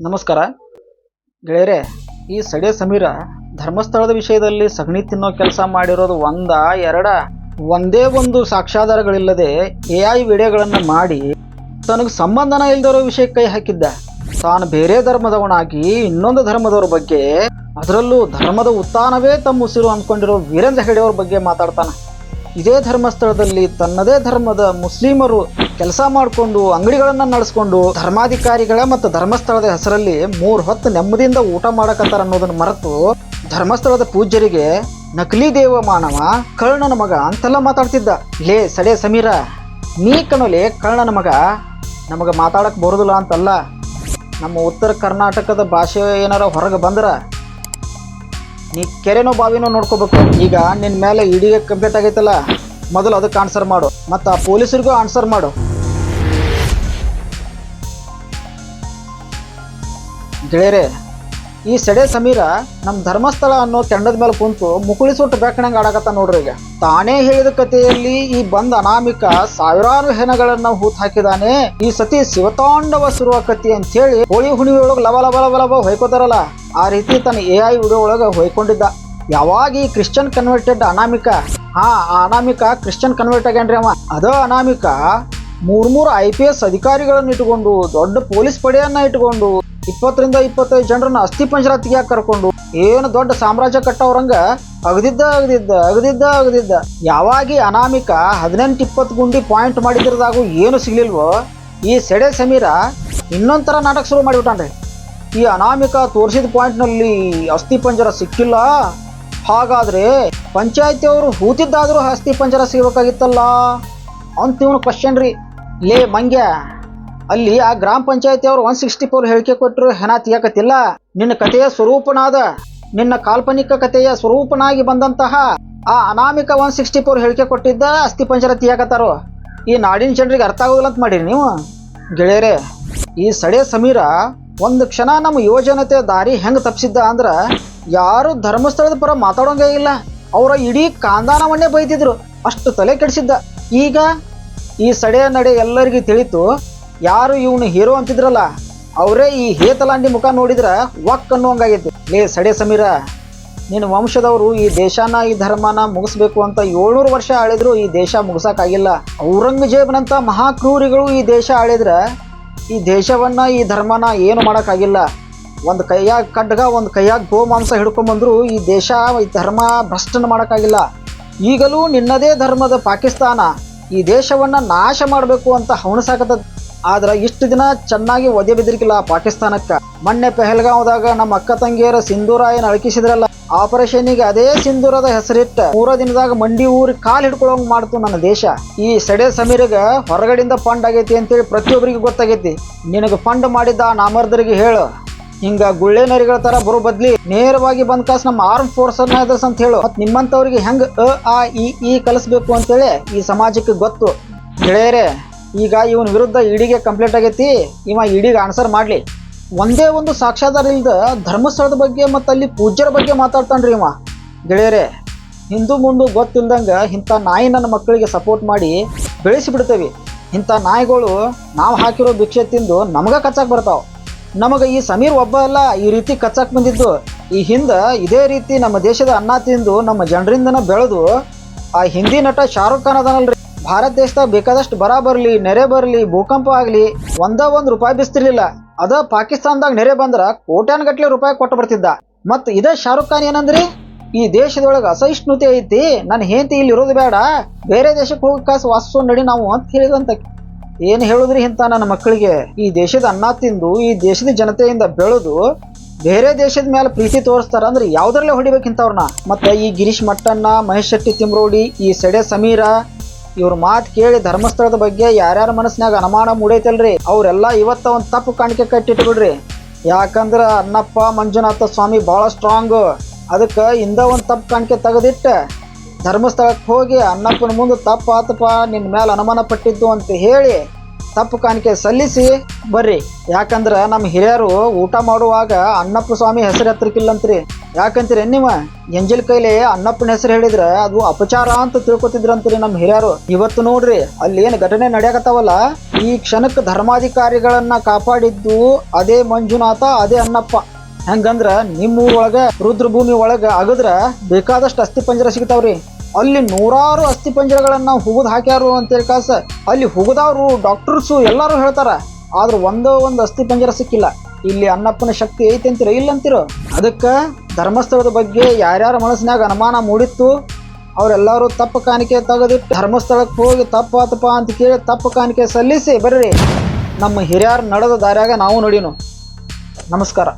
ನಮಸ್ಕಾರ. ಗೆಳೆಯರೆ, ಈ ಸಡೆ ಸಮೀರ ಧರ್ಮಸ್ಥಳದ ವಿಷಯದಲ್ಲಿ ಸಗಣಿ ತಿನ್ನೋ ಕೆಲಸ ಮಾಡಿರೋದು ಒಂದ, ಎರಡ, ಒಂದೇ ಒಂದು ಸಾಕ್ಷ್ಯಾಧಾರಗಳಿಲ್ಲದೆ ಎ ಐ ವಿಡಿಯೋಗಳನ್ನು ಮಾಡಿ ತನಗೆ ಸಂಬಂಧನ ಇಲ್ದಿರೋ ವಿಷಯ ಕೈ ಹಾಕಿದ್ದ. ತಾನು ಬೇರೆ ಧರ್ಮದವನಾಗಿ ಇನ್ನೊಂದು ಧರ್ಮದವ್ರ ಬಗ್ಗೆ, ಅದರಲ್ಲೂ ಧರ್ಮದ ಉತ್ಥಾನವೇ ತಮ್ಮ ಉಸಿರು ಅಂದ್ಕೊಂಡಿರೋ ವೀರೇಂದ್ರ ಹೆಗಡೆಯವ್ರ ಬಗ್ಗೆ ಮಾತಾಡ್ತಾನೆ. ಇದೇ ಧರ್ಮಸ್ಥಳದಲ್ಲಿ ತನ್ನದೇ ಧರ್ಮದ ಮುಸ್ಲಿಮರು ಕೆಲಸ ಮಾಡಿಕೊಂಡು ಅಂಗಡಿಗಳನ್ನು ನಡೆಸ್ಕೊಂಡು ಧರ್ಮಾಧಿಕಾರಿಗಳ ಮತ್ತು ಧರ್ಮಸ್ಥಳದ ಹೆಸರಲ್ಲಿ ಮೂರು ಹೊತ್ತು ನೆಮ್ಮದಿಯಿಂದ ಊಟ ಮಾಡಕತ್ತಾರ ಅನ್ನೋದನ್ನ ಮರೆತು ಧರ್ಮಸ್ಥಳದ ಪೂಜ್ಯರಿಗೆ, ನಕಲಿ ದೇವ ಮಾನವ, ಕರ್ಣನ ಮಗ ಅಂತೆಲ್ಲ ಮಾತಾಡ್ತಿದ್ದ. ಲೇ ಸಡೆ ಸಮೀರ, ನೀ ಕಣಲೆ ಕರ್ಣನ ಮಗ, ನಮಗೆ ಮಾತಾಡಕ್ಕೆ ಬರೋದಿಲ್ಲ ಅಂತಲ್ಲ. ನಮ್ಮ ಉತ್ತರ ಕರ್ನಾಟಕದ ಭಾಷೆ ಏನಾರ ಹೊರಗೆ ಬಂದ್ರ ನೀ ಕೆರೆನೋ ಬಾವಿನೋ ನೋಡ್ಕೋಬೇಕು. ಈಗ ನಿನ್ನ ಮೇಲೆ ಇಡೀ ಕಂಪ್ಲೀಟ್ ಆಗೈತಲ್ಲ, ಮೊದಲು ಅದಕ್ಕೆ ಆನ್ಸರ್ ಮಾಡು. ಮತ್ತು ಆ ಪೊಲೀಸರಿಗೂ ಆನ್ಸರ್ ಮಾಡು. ಗೆಳೆಯರೆ ಈ ಸೆಡೆ ಸಮೀರ ನಮ್ಮ ಧರ್ಮಸ್ಥಳ ಅನ್ನೋ ಕೆಂಡದ ಮೇಲೆ ಕುಂತು ಮುಕುಳಿ ಸುಟ್ಟು ಆಡಕತ್ತ ನೋಡ್ರಿ ಈಗ. ತಾನೇ ಹೇಳಿದ ಕಥೆಯಲ್ಲಿ ಈ ಬಂದ ಅನಾಮಿಕ ಸಾವಿರಾರು ಹೆಣಗಳನ್ನ ಹೂತ್ ಹಾಕಿದಾನೆ. ಈ ಸತಿ ಶಿವತಾಂಡವ ಸುರುವ ಕತಿ ಅಂತ ಹೇಳಿ ಹೋಳಿ ಹುಣಿವೆ ಒಳಗೆ ಲವ ಲವ ಲವ ಲವ ಹೊಯ್ಕೋತಾರಲ್ಲ, ಆ ರೀತಿ ತನ್ನ ಎ ಐ ವಿಡಿಯೋ ಒಳಗೆ ಹೊಯ್ಕೊಂಡಿದ್ದ. ಯಾವಾಗ ಈ ಕ್ರಿಶ್ಚಿಯನ್ ಕನ್ವರ್ಟೆಡ್ ಅನಾಮಿಕ? ಹಾ, ಆ ಅನಾಮಿಕ ಕ್ರಿಶ್ಚಿಯನ್ ಕನ್ವರ್ಟ್ ಆಗ್ಯಾನ್ರಿ ಅವ. ಅದ ಅನಾಮಿಕ ಮೂರ್ ಮೂರು ಐ ಪಿ ಎಸ್ ಅಧಿಕಾರಿಗಳನ್ನ ಇಟ್ಕೊಂಡು ದೊಡ್ಡ ಪೊಲೀಸ್ ಪಡೆಯನ್ನ ಇಟ್ಕೊಂಡು ಇಪ್ಪತ್ತರಿಂದ ಇಪ್ಪತ್ತೈದು ಜನರನ್ನ ಅಸ್ಥಿ ಪಂಜರ ತೆಗಿಯಾಕ ಕರ್ಕೊಂಡು ಏನು ದೊಡ್ಡ ಸಾಮ್ರಾಜ್ಯ ಕಟ್ಟವ್ರಂಗ. ಅಗದಿದ್ದ ಅಗದಿದ್ದ ಅಗದಿದ್ದ ಅಗದಿದ್ದ. ಯಾವಾಗಿ ಅನಾಮಿಕ ಹದಿನೆಂಟು ಇಪ್ಪತ್ತು ಗುಂಡಿ ಪಾಯಿಂಟ್ ಮಾಡಿದ್ರದಾಗೂ ಏನು ಸಿಗ್ಲಿಲ್ವೋ. ಈ ಸೆಡೆ ಸಮೀರ ಇನ್ನೊಂಥರ ನಾಟಕ ಶುರು ಮಾಡಿಬಿಟ್ಟಾನ್ರಿ. ಈ ಅನಾಮಿಕ ತೋರಿಸಿದ ಪಾಯಿಂಟ್ನಲ್ಲಿ ಅಸ್ಥಿ ಪಂಜರ ಸಿಕ್ಕಿಲ್ಲ. ಹಾಗಾದ್ರೆ ಪಂಚಾಯತಿಯವರು ಹೂತಿದ್ದಾದರೂ ಅಸ್ಥಿ ಪಂಜರ ಸಿಗಬೇಕಾಗಿತ್ತಲ್ಲ? ಅಂತ ಇವನು ಕ್ವಶನ್ ರೀ. ಲೇ ಮಂಗ್ಯ. ಅಲ್ಲಿ ಆ ಗ್ರಾಮ ಪಂಚಾಯತಿಯವರು ಒನ್ ಸಿಕ್ಸ್ಟಿ ಫೋರ್ ಹೇಳಿಕೆ ಕೊಟ್ಟರು, ಹೆಣ ತೀಯಕತ್ತಿಲ್ಲ. ನಿನ್ನ ಕಥೆಯ ಸ್ವರೂಪನಾದ, ನಿನ್ನ ಕಾಲ್ಪನಿಕ ಕಥೆಯ ಸ್ವರೂಪನಾಗಿ ಬಂದಂತಹ ಆ ಅನಾಮಿಕ ಒನ್ ಸಿಕ್ಸ್ಟಿ ಫೋರ್ ಹೇಳಿಕೆ ಕೊಟ್ಟಿದ್ದ ಅಸ್ಥಿ ಪಂಜರ ಈ ನಾಡಿನ ಜನರಿಗೆ ಅರ್ಥ ಆಗೋದಿಲ್ಲ ಅಂತ ಮಾಡಿರಿ ನೀವು. ಗೆಳೆಯರೇ, ಈ ಸಡೆ ಸಮೀರ ಒಂದು ಕ್ಷಣ ನಮ್ಮ ಯುವಜನತೆ ದಾರಿ ಹೆಂಗೆ ತಪ್ಪಿಸಿದ್ದ ಅಂದ್ರೆ ಯಾರು ಧರ್ಮಸ್ಥಳದ ಪರ ಮಾತಾಡೋಂಗೇ ಇಲ್ಲ. ಅವರ ಇಡೀ ಕಾಂದಾನವನ್ನೇ ಬೈತಿದ್ರು ಅಷ್ಟು ತಲೆ ಕೆಡಿಸಿದ್ದ. ಈಗ ಈ ಸಡೆಯ ನಡೆ ಎಲ್ಲರಿಗೂ ತಿಳಿತು ಯಾರು ಇವನು ಹೀರೋ ಅಂತಿದ್ರಲ್ಲ, ಅವರೇ ಈ ಹೇತಲಾಂಡಿ ಮುಖ ನೋಡಿದ್ರ ವಕ್ ಅನ್ನುವಂಗಾಗೈತಿ. ಲೇ ಸಡೆ ಸಮೀರ ನಿನ್ನ ವಂಶದವರು ಈ ದೇಶನ ಈ ಧರ್ಮನ ಮುಗಿಸ್ಬೇಕು ಅಂತ ಏಳ್ನೂರು ವರ್ಷ ಆಳಿದ್ರು ಈ ದೇಶ ಮುಗಿಸೋಕ್ಕಾಗಿಲ್ಲ. ಔರಂಗಜೇಬ್ನಂತ ಮಹಾಕ್ರೂರಿಗಳು ಈ ದೇಶ ಆಳಿದ್ರ ಈ ದೇಶವನ್ನ ಈ ಧರ್ಮನ ಏನು ಮಾಡೋಕ್ಕಾಗಿಲ್ಲ. ಒಂದು ಕೈಯಾಗ ಖಡ್ಗ, ಒಂದು ಕೈಯಾಗ ಗೋಮಾಂಸ ಹಿಡ್ಕೊಂಬಂದ್ರು ಈ ದೇಶ, ಈ ಧರ್ಮ ಭ್ರಷ್ಟನ ಮಾಡೋಕ್ಕಾಗಿಲ್ಲ. ಈಗಲೂ ನಿನ್ನದೇ ಧರ್ಮದ ಪಾಕಿಸ್ತಾನ ಈ ದೇಶವನ್ನ ನಾಶ ಮಾಡಬೇಕು ಅಂತ ಹವಣಸಾಕತ್ತ ಆದ್ರೆ ಇಷ್ಟು ದಿನ ಚೆನ್ನಾಗಿ ಒದೆ ಬಿದ್ದಿರ್ಕಿಲ್ಲ ಪಾಕಿಸ್ತಾನಕ್ಕ. ಮೊನ್ನೆ ಪೆಹಲ್ಗಾಂವ್ದಾಗ ನಮ್ಮ ಅಕ್ಕ ತಂಗಿಯರ ಸಿಂಧೂರ ಏನು ಅಳಕಿಸಿದ್ರಲ್ಲ ಆಪರೇಷನ್ಗೆ ಅದೇ ಸಿಂಧೂರದ ಹೆಸರಿಟ್ಟ. ಮೂರ ದಿನದಾಗ ಮಂಡಿ ಊರಿ ಕಾಲ್ ಹಿಡ್ಕೊಳಂಗ್ ಮಾಡ್ತು ನನ್ನ ದೇಶ. ಈ ಸಡೆ ಸಮೀರಗ ಹೊರಗಡೆಯಿಂದ ಫಂಡ್ ಆಗೈತಿ ಅಂತೇಳಿ ಪ್ರತಿಯೊಬ್ಬರಿಗೂ ಗೊತ್ತಾಗೈತಿ. ನಿನಗೆ ಫಂಡ್ ಮಾಡಿದ್ದ ನಾಮರ್ದರಿಗೆ ಹೇಳು. ಹಿಂಗ ಗುಳ್ಳೆ ನರಿಗಳ ತರ ಬರೋ ಬದ್ಲಿ ನೇರವಾಗಿ ಬಂದ್ ಕಾಸ್ ನಮ್ಮ ಆರ್ಮ್ ಫೋರ್ಸ್ ಅನ್ನ ಎದುರ್ಸ್ ಅಂತ ಹೇಳು. ಮತ್ ನಿಮ್ಮಂತವ್ರಿಗೆ ಹೆಂಗ್ ಅ, ಆ, ಇ ಕಲಿಸ್ಬೇಕು ಅಂತೇಳಿ ಈ ಸಮಾಜಕ್ಕೆ ಗೊತ್ತು. ಗೆಳೆಯರೇ ಈಗ ಇವನ್ ವಿರುದ್ಧ ಇಡಿಗೆ ಕಂಪ್ಲೇಂಟ್ ಆಗೈತಿ. ಇವ ಇಡಿಗೆ ಆನ್ಸರ್ ಮಾಡಲಿ. ಒಂದೇ ಒಂದು ಸಾಕ್ಷಾಧಾರ ಇಲ್ದ ಧರ್ಮಸ್ಥಳದ ಬಗ್ಗೆ ಮತ್ತು ಅಲ್ಲಿ ಪೂಜ್ಯರ ಬಗ್ಗೆ ಮಾತಾಡ್ತಾನ್ರಿ ಇವ. ಗೆಳೆಯರೇ, ಹಿಂದೂ ಮುಂದು ಗೊತ್ತಿಲ್ದಂಗ ಇಂಥ ನಾಯಿ ನನ್ನ ಮಕ್ಕಳಿಗೆ ಸಪೋರ್ಟ್ ಮಾಡಿ ಬೆಳೆಸಿ ಬಿಡ್ತೇವೆ ಇಂಥ ನಾಯಿಗಳು ನಾವು ಹಾಕಿರೋ ಭಿಕ್ಷೆ ತಿಂದು ನಮಗೆ ಕಚ್ಚಾಕ್ ಬರ್ತಾವೆ. ನಮಗೆ ಈ ಸಮೀರ್ ಒಬ್ಬ ಅಲ್ಲ, ಈ ರೀತಿ ಕಚ್ಚಾಕ್ ಬಂದಿದ್ದು. ಈ ಹಿಂದೆ ಇದೇ ರೀತಿ ನಮ್ಮ ದೇಶದ ಅನ್ನ ತಿಂದು ನಮ್ಮ ಜನರಿಂದನ ಬೆಳೆದು, ಆ ಹಿಂದಿ ನಟ ಶಾರುಖ್ ಖಾನ್ ಅದನಲ್ರಿ. ಭಾರತ ದೇಶದಾಗ ಬೇಕಾದಷ್ಟು ಬರ ಬರಲಿ, ನೆರೆ ಬರಲಿ, ಭೂಕಂಪ ಆಗಲಿ, ಒಂದ ಒಂದ್ ರೂಪಾಯಿ ಬಿಸ್ತಿರ್ಲಿಲ್ಲ. ಅದ ಪಾಕಿಸ್ತಾನದಾಗ ನೆರೆ ಬಂದ್ರ ಕೋಟ್ಯಾನ್ಗಟ್ಲೆ ರೂಪಾಯಿ ಕೊಟ್ಟು ಬರ್ತಿದ್ದ. ಮತ್ ಇದೇ ಶಾರುಖ್ ಖಾನ್ ಏನಂದ್ರಿ? ಈ ದೇಶದೊಳಗೆ ಅಸಹಿಷ್ಣುತೆ ಐತಿ ನನ್ನ ಹೆಂಡತಿ ಇಲ್ಲಿ ಇರೋದು ಬೇಡ, ಬೇರೆ ದೇಶಕ್ಕೆ ಹೋಗಿ ಕಾಸು ವಾಸಿಸೋ ನಡಿ ನಾವು ಅಂತ ಹೇಳಿದಂತ ಏನ್ ಹೇಳುದ್ರಿ ಇಂತ ನನ್ನ ಮಕ್ಕಳಿಗೆ? ಈ ದೇಶದ ಅನ್ನ ತಿಂದು, ಈ ದೇಶದ ಜನತೆಯಿಂದ ಬೆಳೆದು, ಬೇರೆ ದೇಶದ ಮೇಲೆ ಪ್ರೀತಿ ತೋರಿಸ್ತಾರ ಅಂದ್ರೆ ಯಾವ್ದ್ರಲ್ಲೇ ಹೊಡಿಬೇಕಿಂತವ್ರನ್ನ ಮತ್ತೆ ಈ ಗಿರೀಶ್ ಮಟ್ಟಣ್ಣ, ಮಹೇಶ್ ಶೆಟ್ಟಿ ತಿಮ್ರೋಡಿ, ಈ ಸೆಡೆ ಸಮೀರ ಇವ್ರ ಮಾತು ಕೇಳಿ ಧರ್ಮಸ್ಥಳದ ಬಗ್ಗೆ ಯಾರ್ಯಾರ ಮನಸ್ಸಿನಾಗ ಅನುಮಾನ ಮೂಡೈತಲ್ರಿ? ಅವರೆಲ್ಲ ಇವತ್ತ ಒಂದು ತಪ್ಪು ಕಾಣಿಕೆ ಕಟ್ಟಿಟ್ಬಿಡ್ರಿ. ಯಾಕಂದ್ರ ಅನ್ನಪ್ಪ ಮಂಜುನಾಥ ಸ್ವಾಮಿ ಭಾಳ ಸ್ಟ್ರಾಂಗ್ ಅದಕ್ಕೆ ಇಂದ ಒಂದು ತಪ್ಪು ಕಾಣಿಕೆ ತೆಗೆದಿಟ್ಟ ಧರ್ಮಸ್ಥಳಕ್ಕೆ ಹೋಗಿ ಅನ್ನಪ್ಪನ ಮುಂದೆ ತಪ್ಪು ಆತಪ್ಪ ನಿನ್ನ ಮೇಲೆ ಅನುಮಾನ ಪಟ್ಟಿದ್ದು ಅಂತ ಹೇಳಿ ತಪ್ಪು ಕಾಣಿಕೆ ಸಲ್ಲಿಸಿ ಬರ್ರಿ. ಯಾಕಂದ್ರ ನಮ್ಮ ಹಿರಿಯರು ಊಟ ಮಾಡುವಾಗ ಅನ್ನಪ್ಪ ಸ್ವಾಮಿ ಹೆಸರು ಎತ್ತರಿಕಿಲ್ಲಂತ್ರಿ ಯಾಕಂತೀರಿ ನೀವು? ಎಂಜಲ್ ಕೈಲಿ ಅನ್ನಪ್ಪನ ಹೆಸರು ಹೇಳಿದ್ರೆ ಅದು ಅಪಚಾರ ಅಂತ ತಿಳ್ಕೊತಿದ್ರಂತೀರಿ ನಮ್ಮ ಹಿರಿಯರು. ಇವತ್ತು ನೋಡ್ರಿ, ಅಲ್ಲಿ ಏನು ಘಟನೆ ನಡೆಯಕತ್ತಾವಲ್ಲ? ಈ ಕ್ಷಣಕ್ಕೆ ಧರ್ಮಾಧಿಕಾರಿಗಳನ್ನ ಕಾಪಾಡಿದ್ದು ಅದೇ ಮಂಜುನಾಥ, ಅದೇ ಅನ್ನಪ್ಪ ಹೆಂಗಂದ್ರ ನಿಮ್ಮ ಊರೊಳಗ ರುದ್ರಭೂಮಿ ಒಳಗ ಅಗದ್ರ ಬೇಕಾದಷ್ಟು ಅಸ್ಥಿ ಪಂಜರ ಸಿಗ್ತಾವ್ರಿ. ಅಲ್ಲಿ ನೂರಾರು ಅಸ್ಥಿ ಪಂಜರಗಳನ್ನ ಹುಗುದ್ ಹಾಕ್ಯಾರು ಅಂತೇಳಿ ಕಾಸ. ಅಲ್ಲಿ ಹುಗುದವ್ರು ಡಾಕ್ಟರ್ಸು ಎಲ್ಲರೂ ಹೇಳ್ತಾರ, ಆದ್ರೆ ಒಂದೋ ಒಂದು ಅಸ್ಥಿ ಪಂಜರ ಸಿಕ್ಕಿಲ್ಲ. ಇಲ್ಲಿ ಅನ್ನಪ್ಪನ ಶಕ್ತಿ ಐತೆ ಅಂತೀರ ಇಲ್ಲ ಅಂತೀರೋ ಅದಕ್ಕೆ ಧರ್ಮಸ್ಥಳದ ಬಗ್ಗೆ ಯಾರ್ಯಾರ ಮನಸ್ಸಿನಾಗ ಅನುಮಾನ ಮೂಡಿತ್ತು, ಅವರೆಲ್ಲರೂ ತಪ್ಪು ಕಾಣಿಕೆ ತೆಗೆದಿಟ್ಟು ಧರ್ಮಸ್ಥಳಕ್ಕೆ ಹೋಗಿ ತಪ್ಪಾತಪ್ಪ ಅಂತ ಕೇಳಿ ತಪ್ಪು ಕಾಣಿಕೆ ಸಲ್ಲಿಸಿ, ಬರ್ರಿ. ನಮ್ಮ ಹಿರಿಯರು ನಡೆದ ದಾರ್ಯಾಗ ನಾವು ನೋಡಿನು. ನಮಸ್ಕಾರ.